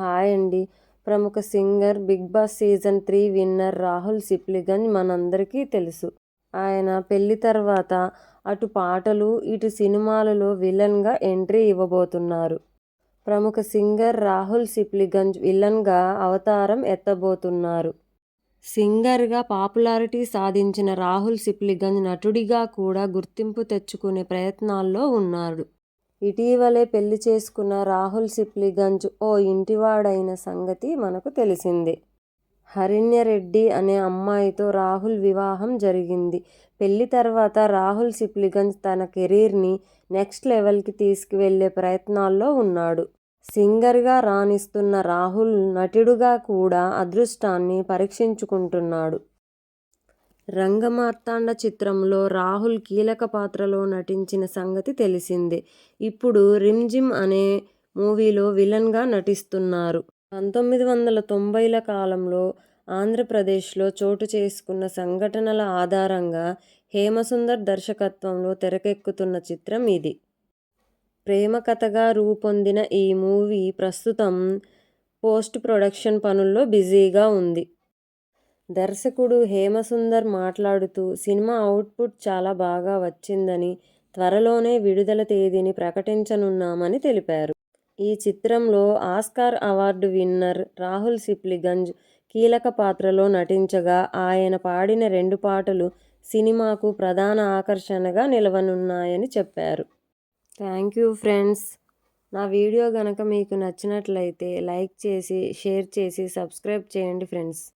Hi అండి. ప్రముఖ singer Big Boss season three winner Rahul Sipligunj మనందరికీ తెలుసు. ఆయన పెళ్ళి తర్వాత అటు పాటలు ఇటు సినిమాలలో విలన్గా ఎంట్రీ ఇవ్వబోతున్నారు. ప్రముఖ సింగర్ రాహుల్ సిప్లిగంజ్ విలన్గా అవతారం ఎత్తబోతున్నారు. సింగర్గా పాపులారిటీ సాధించిన రాహుల్ సిప్లిగంజ్ నటుడిగా కూడా గుర్తింపు తెచ్చుకునే ప్రయత్నాల్లో ఉన్నాడు. ఇటీవలే పెళ్ళి చేసుకున్న రాహుల్ సిప్లిగంజ్ ఓ ఇంటివాడైన సంగతి మనకు తెలిసిందే. హరిణ్యరెడ్డి అనే అమ్మాయితో రాహుల్ వివాహం జరిగింది. పెళ్ళి తర్వాత రాహుల్ సిప్లిగంజ్ తన కెరీర్ని నెక్స్ట్ లెవెల్కి తీసుకువెళ్ళే ప్రయత్నాల్లో ఉన్నాడు. సింగర్గా రాణిస్తున్న రాహుల్ నటుడుగా కూడా అదృష్టాన్ని పరీక్షించుకుంటున్నాడు. రంగమార్తాండ చిత్రంలో రాహుల్ కీలక పాత్రలో నటించిన సంగతి తెలిసిందే. ఇప్పుడు రిమ్జిమ్ అనే మూవీలో విలన్గా నటిస్తున్నారు. పంతొమ్మిది వందల తొంభైల కాలంలో ఆంధ్రప్రదేశ్లో చోటు చేసుకున్న సంఘటనల ఆధారంగా హేమసుందర్ దర్శకత్వంలో తెరకెక్కుతున్న చిత్రం ఇది. ప్రేమ కథగా రూపొందిన ఈ మూవీ ప్రస్తుతం పోస్ట్ ప్రొడక్షన్ పనుల్లో బిజీగా ఉంది. దర్శకుడు హేమసుందర్ మాట్లాడుతూ సినిమా అవుట్పుట్ చాలా బాగా వచ్చిందని త్వరలోనే విడుదల తేదీని ప్రకటించనున్నామని తెలిపారు. ఈ చిత్రంలో Oscar award winner Rahul Sipligunj కీలక పాత్రలో నటించగా ఆయన పాడిన రెండు పాటలు సినిమాకు ప్రధాన ఆకర్షణగా నిలవనున్నాయని చెప్పారు. Thank you friends. నా వీడియో గనక మీకు నచ్చినట్లయితే లైక్ చేసి షేర్ చేసి సబ్స్క్రైబ్ చేయండి ఫ్రెండ్స్.